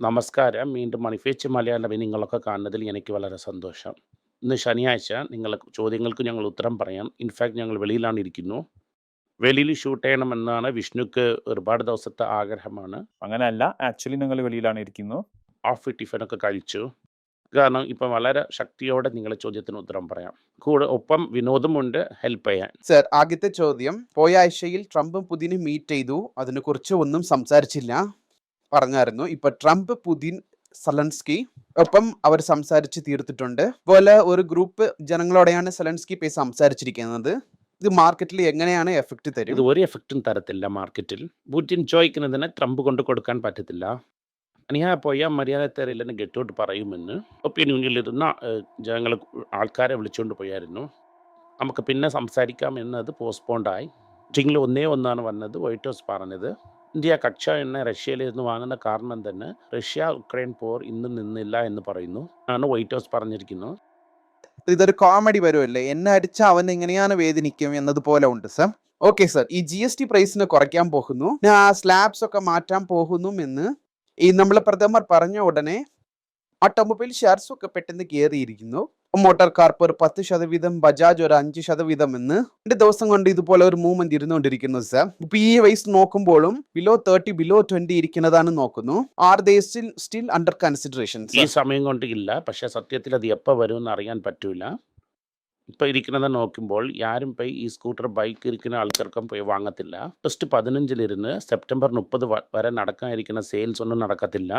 നമസ്കാരം. വീണ്ടും മണിഫേച്ച് മലയാളം നിങ്ങളൊക്കെ കാണുന്നതിൽ എനിക്ക് വളരെ സന്തോഷം. ഇന്ന് ശനിയാഴ്ച നിങ്ങൾ ചോദ്യങ്ങൾക്ക് ഞങ്ങൾ ഉത്തരം പറയാം. ഇൻഫാക്റ്റ് ഞങ്ങൾ വെളിയിലാണ് ഇരിക്കുന്നു. വെളിയിൽ ഷൂട്ട് ചെയ്യണമെന്നാണ് വിഷ്ണുക്ക് ഒരുപാട് ദിവസത്തെ ആഗ്രഹമാണ്. അങ്ങനെയല്ല. ആക്ച്വലി ഞങ്ങൾ വെളിയിലാണ് ഇരിക്കുന്നു. ഓഫ് ടിഫിനൊക്കെ കഴിച്ചു. കാരണം ഇപ്പം വളരെ ശക്തിയോടെ നിങ്ങളെ ചോദ്യത്തിന് ഉത്തരം പറയാം. കൂടെ ഒപ്പം വിനോദമുണ്ട് ഹെൽപ്പ് ചെയ്യാൻ. സർ ആദ്യത്തെ ചോദ്യം പോയ ആഴ്ചയിൽ ട്രംപും പുതിനും മീറ്റ് ചെയ്തു അതിനെക്കുറിച്ച് ഒന്നും സംസാരിച്ചില്ല പറഞ്ഞായിരുന്നു ഇപ്പൊ ട്രംപ് പുതിൻ സലൻസ്കി ഒപ്പം അവർ സംസാരിച്ച് തീർത്തിട്ടുണ്ട് പോലെ ഒരു ഗ്രൂപ്പ് ജനങ്ങളോടെയാണ് സലൻസ്കി പോയി സംസാരിച്ചിരിക്കുന്നത് ഇത് മാർക്കറ്റിൽ എങ്ങനെയാണ് എഫക്റ്റ് തരും ഇത് ഒരു എഫക്റ്റും തരത്തില്ല മാർക്കറ്റിൽ. പുടിൻ ചോദിക്കുന്നതിന് ട്രംപ് കൊണ്ട് കൊടുക്കാൻ പറ്റത്തില്ല. അനിയാ പോയാൽ മര്യാദ തരില്ലെന്ന് ഗെറ്റ് ഔട്ട് പറയുമെന്ന് ഒപ്പീനിയനിലിരുന്ന ജനങ്ങൾ ആൾക്കാരെ വിളിച്ചുകൊണ്ട് പോയായിരുന്നു. നമുക്ക് പിന്നെ സംസാരിക്കാം എന്നത് പോസ്റ്റ്പോണ്ടായി. ചിങ്ങിൽ ഒന്നേ ഒന്നാണ് വന്നത് വൈറ്റ് ഹൗസ് പറഞ്ഞത്. ഇന്ത്യ കച്ച എണ്ണ റഷ്യയിൽ നിന്ന് വാങ്ങുന്ന കാരണം തന്നെ റഷ്യ ഉക്രൈൻ പോർ ഇന്ന് നിന്നില്ല എന്ന് പറയുന്നു. ആണ് വൈറ്റ് ഹൗസ് പറഞ്ഞിരിക്കുന്നു. ഇതൊരു കോമഡി വരുമല്ലേ എന്നെ അടിച്ച അവൻ എങ്ങനെയാണ് വേദനിക്കും എന്നതുപോലെ ഉണ്ട് സർ ഓക്കെ സർ ഈ ജി എസ് ടി പ്രൈസിനെ കുറയ്ക്കാൻ പോകുന്നു. സ്ലാബ്സ് ഒക്കെ മാറ്റാൻ പോകുന്നു എന്ന് ഈ നമ്മളെ പ്രഥമർ പറഞ്ഞ ഉടനെ ഓട്ടോമൊബൈൽ ഷെയർസും ഒക്കെ പെട്ടെന്ന് കയറിയിരിക്കുന്നു മോട്ടോർ കാർപ്പ് ഒരു പത്ത് ശതവീതം ബജാജ് ഒരു അഞ്ച് ശതവീതം എന്ന് രണ്ട് ദിവസം കൊണ്ട് ഇതുപോലെ ഒരു മൂവ്മെന്റ് ഇരുന്നുകൊണ്ടിരിക്കുന്നു സർ ഇപ്പൊ ഈ വൈസ് നോക്കുമ്പോഴും ബിലോ തേർട്ടി ബിലോ ട്വന്റി ഇരിക്കുന്നതാണ് നോക്കുന്നു are they still still under consideration ഈ സമയം കൊണ്ട് ഇല്ല. പക്ഷെ സത്യത്തിൽ അത് എപ്പോൾ വരുമെന്ന് അറിയാൻ പറ്റൂല. ഇപ്പൊ ഇരിക്കുന്നത് നോക്കുമ്പോൾ ആരും പോയി ഈ സ്കൂട്ടർ ബൈക്ക് ഇരിക്കുന്ന ആൾക്കാർക്കും പോയി വാങ്ങത്തില്ല. ഫസ്റ്റ് പതിനഞ്ചിലിരുന്ന് സെപ്റ്റംബർ മുപ്പത് വരെ നടക്കാനിരിക്കുന്ന സെയിൽസ് ഒന്നും നടക്കത്തില്ല.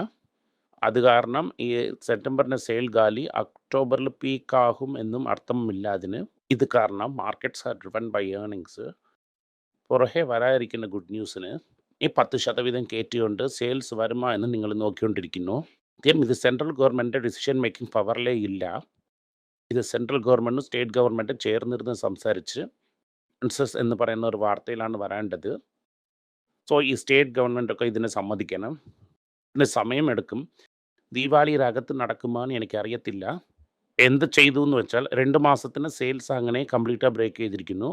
അത് കാരണം ഈ സെപ്റ്റംബറിന്റെ സെയിൽ ഗാലി ഒക്ടോബറിൽ പീക്ക് ആകും എന്നും അർത്ഥമില്ല അതിന്. ഇത് കാരണം markets are driven by earnings. പുറകെ വരാതിരിക്കുന്ന ഗുഡ് ന്യൂസിന് ഈ പത്ത് ശതവീതം കയറ്റിക്കൊണ്ട് സെയിൽസ് വരുമോ എന്ന് നിങ്ങൾ നോക്കിക്കൊണ്ടിരിക്കുന്നു. ആദ്യം ഇത് സെൻട്രൽ ഗവൺമെന്റ് ഡിസിഷൻ മേക്കിംഗ് പവറിലേ ഇല്ല. ഇത് സെൻട്രൽ ഗവൺമെന്റും സ്റ്റേറ്റ് ഗവൺമെന്റും ചേർന്നിരുന്ന് സംസാരിച്ച് കൺസസ് എന്ന് പറയുന്ന ഒരു വാർത്തയിലാണ് വരേണ്ടത്. സോ ഈ സ്റ്റേറ്റ് ഗവൺമെന്റൊക്കെ ഇതിന് സമ്മതിക്കണം. ഇതിന് സമയമെടുക്കും. ദീപാവലിയുടെ അകത്ത് നടക്കുമോയെന്ന് എനിക്കറിയത്തില്ല. എന്ത് ചെയ്തു എന്ന് വെച്ചാൽ രണ്ട് മാസത്തിന് സെയിൽസ് അങ്ങനെ കംപ്ലീറ്റാ ബ്രേക്ക് ചെയ്തിരിക്കുന്നു.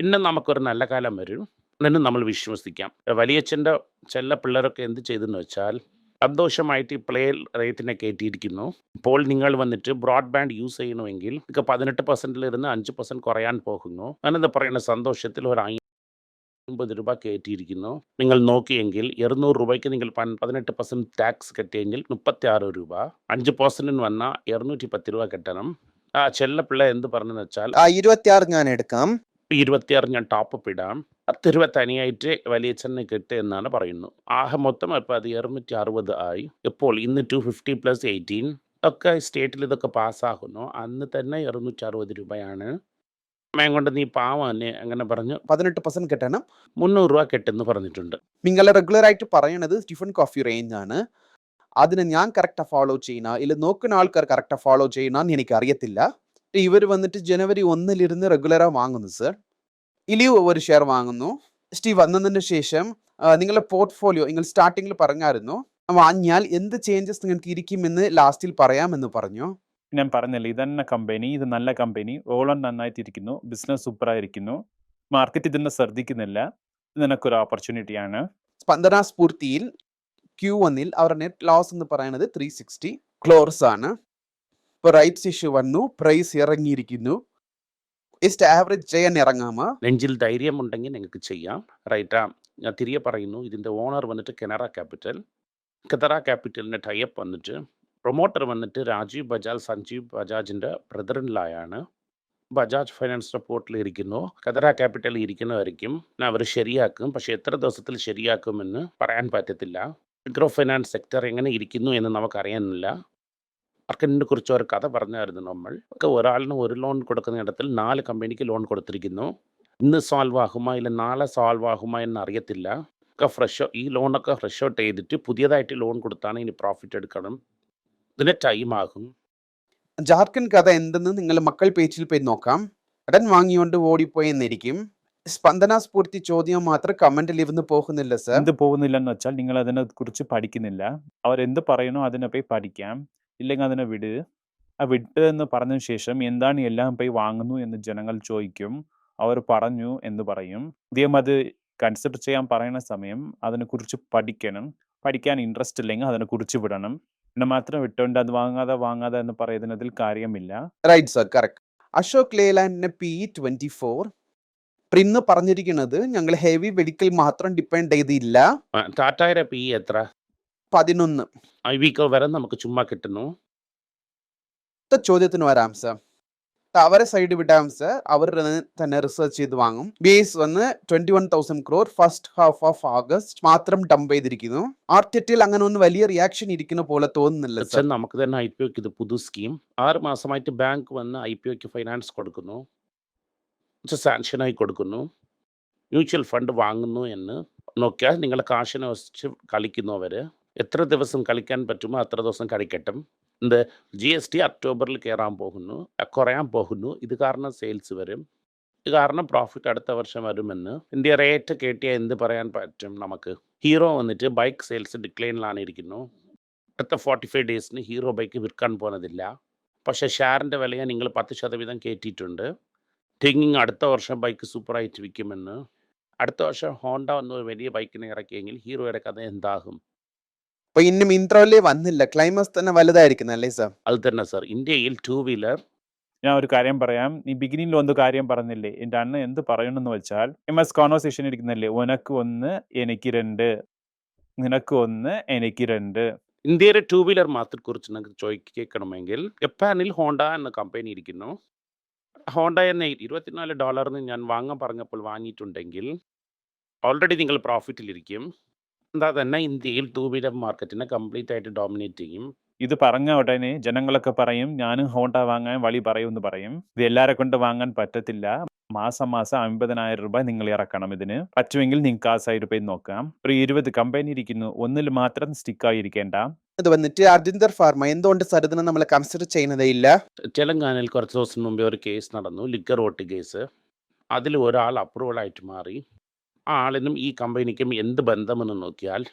പിന്നെ നമുക്കൊരു നല്ല കാലം വരും എന്ന് നമ്മൾ വിശ്വസിക്കാം. വലിയച്ഛന്റെ ചെല്ല പിള്ളേരൊക്കെ എന്ത് ചെയ്തെന്ന് വെച്ചാൽ സന്തോഷമായിട്ട് പ്ലേ റേറ്റിനെ കയറ്റിയിരിക്കുന്നു. ഇപ്പോൾ നിങ്ങൾ വന്നിട്ട് ബ്രോഡ്ബാൻഡ് യൂസ് ചെയ്യണമെങ്കിൽ നിങ്ങൾക്ക് 18% ഇരുന്ന് 5% കുറയാൻ പോകുന്നു. ഞാനെന്താ പറയുന്ന സന്തോഷത്തിൽ ഒരു അമ്പത് രൂപ കയറ്റിയിരിക്കുന്നു. നിങ്ങൾ നോക്കിയെങ്കിൽ 200 രൂപയ്ക്ക് നിങ്ങൾ പതിനെട്ട് പെർസെന്റ് ടാക്സ് കെട്ടിയെങ്കിൽ 36 രൂപ. അഞ്ച് പെർസെന്റിന് വന്നാൽ 210 രൂപ കെട്ടണം. ആ ചെല്ല പിള്ള എന്ത് പറഞ്ഞെന്ന് വെച്ചാൽ ആ ഇരുപത്തിയാറ് ഞാൻ എടുക്കാം 26 ഞാൻ ടോപ്പ് ഇടാം. 10 തനിയായിട്ട് തനിയായിട്ട് ചെന്നെ കിട്ടും എന്നാണ് പറയുന്നു. ആകെ മൊത്തം ഇപ്പൊ അത് 260 ആയി. ഇപ്പോൾ ഇന്ന് 250 പ്ലസ് 18 ഒക്കെ സ്റ്റേറ്റിൽ ഇതൊക്കെ പാസ്സാകുന്നു. അന്ന് തന്നെ 260 രൂപയാണ്. സമയം കൊണ്ട് നീ പാവം തന്നെ അങ്ങനെ പറഞ്ഞു. പതിനെട്ട് പെർസെന്റ് കെട്ടണം. മുന്നൂറ് രൂപ കെട്ടെന്ന് പറഞ്ഞിട്ടുണ്ട്. നിങ്ങൾ റെഗുലർ ആയിട്ട് പറയണത് സ്റ്റീഫൻ കോഫി റേഞ്ച് ആണ്. അതിനെ ഞാൻ കറക്റ്റാ ഫോളോ ചെയ്യണ ഇല്ല നോക്കുന്ന ആൾക്കാർ കറക്റ്റാ ഫോളോ ചെയ്യണമെന്ന് എനിക്ക് അറിയത്തില്ല. ഇവർ വന്നിട്ട് ജനുവരി ഒന്നിലിരുന്ന് റെഗുലറാ വാങ്ങുന്നു സർ ഇലിയു ഒരു ഷെയർ വാങ്ങുന്നു. സ്റ്റീവ് വന്നതിന് ശേഷം നിങ്ങളുടെ പോർട്ട്ഫോളിയോ നിങ്ങൾ സ്റ്റാർട്ടിങ്ങിൽ പറഞ്ഞായിരുന്നു. വാങ്ങിയാൽ എന്ത് ചേഞ്ചസ് നിങ്ങൾക്ക് ഇരിക്കുമെന്ന് ലാസ്റ്റിൽ പറയാമെന്ന് പറഞ്ഞു. ഞാൻ പറഞ്ഞില്ലേ ഇതന്നെ കമ്പനി ഇത് നല്ല കമ്പനി ഓളം നന്നായിട്ടിരിക്കുന്നു ബിസിനസ് സൂപ്പറായിരിക്കുന്നു മാർക്കറ്റ് ഇതിനെ ശ്രദ്ധിക്കുന്നില്ല ഇത് നിനക്കൊരു ഓപ്പർച്യൂണിറ്റിയാണ് സ്പന്ദന സ്ഫൂർത്തിയിൽ ക്യൂ വന്നിൽ അവരുടെ നെറ്റ് ലോസ് എന്ന് പറയുന്നത് ത്രീ സിക്സ്റ്റി ക്ലോർസ് ആണ് ഇപ്പൊ റൈറ്റ്സ് ഇഷ്യൂ വന്നു പ്രൈസ് ഇറങ്ങിയിരിക്കുന്നു ഇസ്റ്റ് ആവറേജ് ചെയ്യാൻ ഇറങ്ങാമോ നെഞ്ചിൽ ധൈര്യമുണ്ടെങ്കിൽ നിങ്ങൾക്ക് ചെയ്യാം. റൈറ്റാ ഞാൻ തിരികെ പറയുന്നു ഇതിന്റെ ഓണർ വന്നിട്ട് കനറ ക്യാപിറ്റൽ. കെതറ ക്യാപിറ്റലിന്റെ ടൈപ്പ് വന്നിട്ട് പ്രൊമോട്ടർ വന്നിട്ട് രാജീവ് ബജാജ് സഞ്ജീവ് ബജാജിന്റെ ബ്രദർ ഇൻ ലായാണ്. ബജാജ് ഫൈനാൻസ് റിപ്പോർട്ടിൽ ഇരിക്കുന്നു. കതറ ക്യാപിറ്റൽ ഇരിക്കുന്നതായിരിക്കും അവർ ശരിയാക്കും. പക്ഷേ എത്ര ദിവസത്തിൽ ശരിയാക്കുമെന്ന് പറയാൻ പറ്റത്തില്ല. മൈക്രോ ഫൈനാൻസ് സെക്ടർ എങ്ങനെ ഇരിക്കുന്നു എന്ന് നമുക്കറിയാനില്ല. മാർക്കറ്റിനെ കുറിച്ച് ഒരു കഥ പറഞ്ഞായിരുന്നു നമ്മൾ. ഒക്കെ ഒരാളിന് ഒരു ലോൺ കൊടുക്കുന്നിടത്തിൽ നാല് കമ്പനിക്ക് ലോൺ കൊടുത്തിരിക്കുന്നു. ഇന്ന് സോൾവ് ആകുമോ ഇല്ല നാളെ സോൾവ് ആകുമോ എന്ന് അറിയത്തില്ല. ഒക്കെ ഫ്രഷ് ഈ ലോണൊക്കെ ഫ്രഷ് ഔട്ട് ചെയ്തിട്ട് പുതിയതായിട്ട് ലോൺ കൊടുത്താണ് ഇനി പ്രോഫിറ്റ് എടുക്കണം. ഇതിന് ടൈം ആകും. ജാർഖണ്ഡ് കഥ എന്തെന്ന് നിങ്ങൾ മക്കൾ പേജിൽ പോയി നോക്കാം. ഉടൻ വാങ്ങിയോണ്ട് ഓടിപ്പോയി എന്നിരിക്കും. സ്പന്ദന സ്ഫൂർത്തി ചോദ്യം മാത്രം കമന്റിൽ ഇരുന്ന് പോകുന്നില്ല സർ. എന്ത് പോകുന്നില്ലെന്ന് വെച്ചാൽ നിങ്ങൾ അതിനെ കുറിച്ച് പഠിക്കുന്നില്ല. അവർ എന്ത് പറയണോ അതിനെ പോയി പഠിക്കാം. ഇല്ലെങ്കിൽ അതിനെ വിട്. ആ വിട്ട് എന്ന് പറഞ്ഞതിന് ശേഷം എന്താണ് എല്ലാം പോയി വാങ്ങുന്നു എന്ന് ജനങ്ങൾ ചോദിക്കും. അവർ പറഞ്ഞു എന്ന് പറയും. അദ്ദേഹം അത് കൺസിഡർ ചെയ്യാൻ പറയുന്ന സമയം അതിനെക്കുറിച്ച് പഠിക്കണം. പഠിക്കാൻ ഇൻട്രസ്റ്റ് ഇല്ലെങ്കിൽ അതിനെ കുറിച്ച് വിടണം. പിന്നെ മാത്രം വിട്ടുകൊണ്ട് അത് വാങ്ങാതെ വാങ്ങാതെ എന്ന് പറയുന്നതിൽ കാര്യമില്ല. റൈറ്റ് സർ കറക്റ്റ് അശോക് ലേലാൻഡിന്റെ പി ട്വന്റി ഫോർ ഇന്ന് പറഞ്ഞിരിക്കുന്നത് ഞങ്ങൾ ഹെവി വെഹിക്കിൾ മാത്രം ഡിപ്പെൻഡ് ചെയ്തില്ല. ടാറ്റായുടെ പി എത്ര? പതിനൊന്ന്. ഐ വീക്കോ വരെ നമുക്ക് ചുമ്മാ കിട്ടുന്നു. അടുത്ത ചോദ്യത്തിന് വരാം സർ അവരെ സൈഡ് വിടാം സർ അവർ തന്നെ റിസർച്ച് ചെയ്ത് വാങ്ങും. ബേസ് വന്ന് twenty one thousand crore first half of August മാത്രം ഡംപ് ചെയ്തിരിക്കുന്നു. ആർട്ടിറ്റിൽ അങ്ങനെ ഒന്ന് വലിയ റിയാക്ഷൻ ഇരിക്കുന്ന പോലെ തോന്നുന്നില്ല നമുക്ക് തന്നെ ഐ പി ഒക്ക് ഇത് പുതു സ്കീം ആറ് മാസമായിട്ട് ബാങ്ക് വന്ന് ഐ പി ഒക്ക് ഫൈനാൻസ് കൊടുക്കുന്നു. സാങ്ഷനായി കൊടുക്കുന്നു. മ്യൂച്വൽ ഫണ്ട് വാങ്ങുന്നു എന്ന്. നോക്കിയാൽ നിങ്ങളെ കാശിനെ വച്ച് കളിക്കുന്നവർ എത്ര ദിവസം കളിക്കാൻ പറ്റുമോ അത്ര ദിവസം കളിക്കട്ടും. എന്ത്? ജി എസ് ടി ഒക്ടോബറിൽ കയറാൻ പോകുന്നു കുറയാൻ പോകുന്നു. ഇത് കാരണം സെയിൽസ് വരും. ഇത് കാരണം പ്രോഫിറ്റ് അടുത്ത വർഷം വരുമെന്ന്. ഇന്ത്യ റേറ്റ് കേട്ടിയാൽ എന്ത് പറയാൻ പറ്റും നമുക്ക്? ഹീറോ വന്നിട്ട് ബൈക്ക് സെയിൽസ് ഡിക്ലൈനിലാണ് ഇരിക്കുന്നു. അടുത്ത ഫോർട്ടി ഫൈവ് ഡേയ്സിന് ഹീറോ ബൈക്ക് വിൽക്കാൻ പോകുന്നതില്ല പക്ഷേ ഷെയറിന്റെ വിലയെ നിങ്ങൾ പത്ത് ശതവീതം കയറ്റിയിട്ടുണ്ട് ടിങ്ങിങ് അടുത്ത വർഷം ബൈക്ക് സൂപ്പറായിട്ട് വിൽക്കുമെന്ന്. അടുത്ത വർഷം ഹോണ്ട എന്നൊരു വലിയ ബൈക്കിനെ ഇറക്കിയെങ്കിൽ ഹീറോയുടെ കഥ എന്താകും? അപ്പൊ ഇന്ന് മിന്ത്രയിലേ വന്നില്ല. ക്ലൈമസ് തന്നെ വലുതായിരിക്കുന്നു അല്ലേ സർ അത് തന്നെ സർ ഇന്ത്യയിൽ ടൂ വീലർ ഞാൻ ഒരു കാര്യം പറയാം. നീ ബിഗിനിങ്ങിൽ ഒന്ന് കാര്യം പറഞ്ഞില്ലേ? എന്റെ അണ്ണൻ എന്ത് പറയണമെന്ന് വെച്ചാൽ എം എസ് കോൺവെർസേഷൻ ഇരിക്കുന്നില്ലേ? ഉനക്ക് ഒന്ന് എനിക്ക് രണ്ട്. നിനക്ക് ഒന്ന് എനിക്ക് രണ്ട്. ഇന്ത്യയുടെ ടൂ വീലർ മാത്രം കുറിച്ച് നിങ്ങൾക്ക് ചോദിക്ക കേൾക്കണമെങ്കിൽ ജപ്പാനിൽ ഹോണ്ട എന്ന കമ്പനി ഇരിക്കുന്നു. ഹോണ്ട എന്ന ഇരുപത്തിനാല് ഡോളറിന് ഞാൻ വാങ്ങാൻ പറഞ്ഞപ്പോൾ വാങ്ങിയിട്ടുണ്ടെങ്കിൽ ഓൾറെഡി നിങ്ങൾ പ്രോഫിറ്റിലിരിക്കും എന്താ തന്നെ ഇന്ത്യയിൽ ടൂ വീലർ മാർക്കറ്റിനെ കംപ്ലീറ്റ് ആയിട്ട് ഡോമിനേറ്റ് ചെയ്യും. ഇത് പറഞ്ഞ ഉടനെ ജനങ്ങളൊക്കെ പറയും ഞാനും ഹോണ്ട വാങ്ങാൻ വഴി പറയും എന്ന് പറയും. ഇത് എല്ലാരെ കൊണ്ട് വാങ്ങാൻ പറ്റത്തില്ല. മാസം മാസം അമ്പതിനായിരം രൂപ നിങ്ങൾ ഇറക്കണം ഇതിന്. പറ്റുമെങ്കിൽ നിങ്ങൾക്ക് ആ സൈഡ് പോയി നോക്കാം. ഒരു ഇരുപത് കമ്പനി ഇരിക്കുന്നു. ഒന്നിൽ മാത്രം സ്റ്റിക്ക് ആയിരിക്കേണ്ട. ഇത് വന്നിട്ട് അർജിന്ദർ ഫാർമ എന്തുകൊണ്ട് സരിതനെ നമ്മൾ കൺസിഡർ ചെയ്യുന്നതേ ഇല്ല? തെലങ്കാനയിൽ കുറച്ച് ദിവസം മുമ്പേ ഒരു കേസ് നടന്നു. ലിക്കർ വോട്ട് കേസ് അതിൽ ഒരാൾ അപ്രൂവൽ ആയിട്ട് മാറി. ആളിനും ഈ കമ്പനിക്കും എന്ത് ബന്ധമെന്ന് നോക്കിയാൽ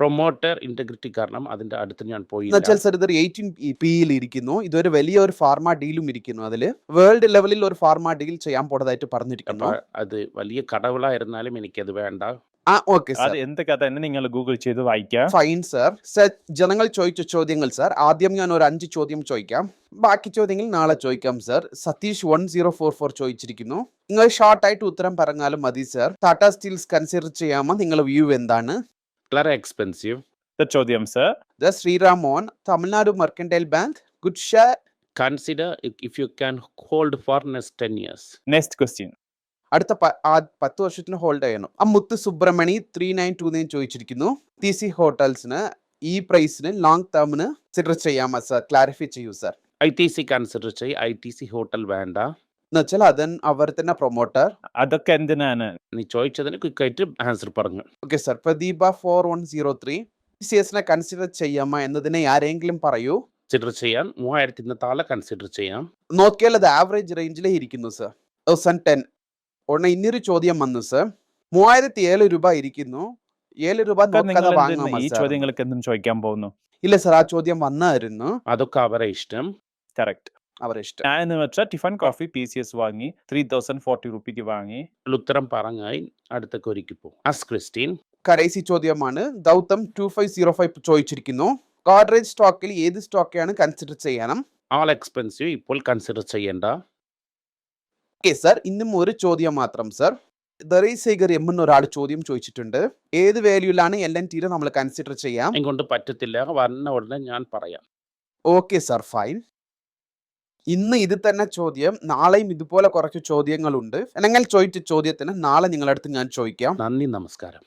പ്രൊമോട്ടർ ഇന്റഗ്രിറ്റി കാരണം അതിന്റെ അടുത്ത് ഞാൻ പോയി എന്നുവെച്ചാൽ സർ ഇതൊരു എയ്റ്റീൻ പിയിൽ ഇരിക്കുന്നു. ഇതൊരു വലിയ ഒരു ഫാർമ ഡീലും ഇരിക്കുന്നു അതിൽ വേൾഡ് ലെവലിൽ ഒരു ഫാർമ ഡീൽ ചെയ്യാൻ പോണതായിട്ട് പറഞ്ഞിരിക്കുന്നു. അത് വലിയ കടവിളായിരുന്നാലും എനിക്കത് വേണ്ട. അത് എന്ത് കഥ എന്ന് നിങ്ങൾ ഗൂഗിൾ ചെയ്ത് വായിക്കാം. ഫൈൻ സർ സർ ജനങ്ങൾ ചോദിച്ച ചോദ്യങ്ങൾ സർ ആദ്യം ഞാൻ ഒരു അഞ്ച് ചോദ്യം ചോദിക്കാം. ബാക്കി ചോദ്യങ്ങൾ നാളെ ചോദിക്കാം sir Satish one zero four four ചോദിച്ചിരിക്കുന്നു. നിങ്ങൾ ഷോർട്ടായിട്ട് ഉത്തരം പറഞ്ഞാലും മതി സർ ടാറ്റ സ്റ്റീൽസ് കൺസിഡർ ചെയ്യാമോ? നിങ്ങളുടെ വ്യൂ എന്താണ്? വളരെ എക്സ്പെൻസീവ് ചോദ്യം സർ ദ ശ്രീറാം മോൻ Tamil Nadu mercantile bank good share consider if you can hold for next ten years next question അടുത്ത പത്ത് വർഷത്തിന് ഹോൾഡ് ചെയ്യണം ആ Muthu Subramani three nine two nine ചോദിച്ചിരിക്കുന്നു. T C ഹോട്ടൽസിന് ഈ പ്രൈസിന് ലോങ് ടേമിന് കൺസിഡർ ചെയ്യാമോ സർ ക്ലാരിഫൈ ചെയ്യൂ sir I T C consider ചെയ്യും ഐ ടി സി ഹോട്ടൽ വേണ്ട. എന്നുവെച്ചാൽ അതൻ അവർ തന്നെ പ്രൊമോട്ടർ അതൊക്കെ എന്തിനാണ്? നീ ചോദിച്ചതിന് ക്വിക്ക് ആയിട്ട് ആൻസർ പറഞ്ഞു. Okay sir Pradeepa four one zero three C എസിനെ കൺസിഡർ ചെയ്യാമോ എന്നതിനെ ആരെങ്കിലും പറയൂ. കൺസിഡർ ചെയ്യാൻ മൂവായിരത്തിന് താഴെ കൺസിഡർ ചെയ്യാം. നോക്കിയാൽ അത് ആവറേജ് റേഞ്ചിലേ ഇരിക്കുന്നു സർ തൗസൻഡ് ടെൻ ഉടനെ ഇനിയൊരു ചോദ്യം വന്നു സർ മൂവായിരത്തി ഏഴ് രൂപ ഇരിക്കുന്നു. ഏഴ് രൂപ നോക്കാതെ എന്തിന് ഈ ചോദ്യങ്ങൾക്ക് എന്തും ചോദിക്കാൻ പോകുന്നു? ഇല്ല സർ ആ ചോദ്യം വന്നായിരുന്നു. അതൊക്കെ അവരെ ഇഷ്ടം. കറക്റ്റ് അവരെ ഇഷ്ടം. ഞാൻ എന്ന് വെച്ചാൽ tiffin coffee P C S വാങ്ങി ത്രീ തൗസൻഡ് ഫോർട്ടി റുപ്പിക്ക് വാങ്ങി. ഉത്തരം പറഞ്ഞായി അടുത്ത കൊരിക്ക് പോകും അസ് ക്രിസ്റ്റീൻ കറേസി ചോദ്യമാണ്. ദൗതം ടു ഫൈവ് സീറോ ഫൈവ് ചോദിച്ചിരിക്കുന്നു. ഗോഡ്രേജ് സ്റ്റോക്കിൽ ഏത് സ്റ്റോക്കാണ് കൺസിഡർ ചെയ്യണം? ആൾ എക്സ്പെൻസീവ് ഇപ്പോൾ കൺസിഡർ ചെയ്യേണ്ട. ഓക്കെ സർ ഇന്നും ഒരു ചോദ്യം മാത്രം സർ ദറീസേഗർ എം എന്നൊരാൾ ചോദ്യം ചോദിച്ചിട്ടുണ്ട്. ഏത് വാല്യൂലാണ് എൽ എൻ ടീരെ നമ്മൾ കൺസിഡർ ചെയ്യാം? കൊണ്ട് പറ്റത്തില്ല. വന്ന ഉടനെ ഞാൻ പറയാം. ഓക്കെ സർ ഫൈൻ ഇന്ന് ഇത് തന്നെ ചോദ്യം. നാളെയും ഇതുപോലെ കുറച്ച് ചോദ്യങ്ങളുണ്ട്. അല്ലെങ്കിൽ ചോദിച്ച ചോദ്യത്തിന് നാളെ നിങ്ങളടുത്ത് ഞാൻ ചോദിക്കാം. നന്ദി നമസ്കാരം.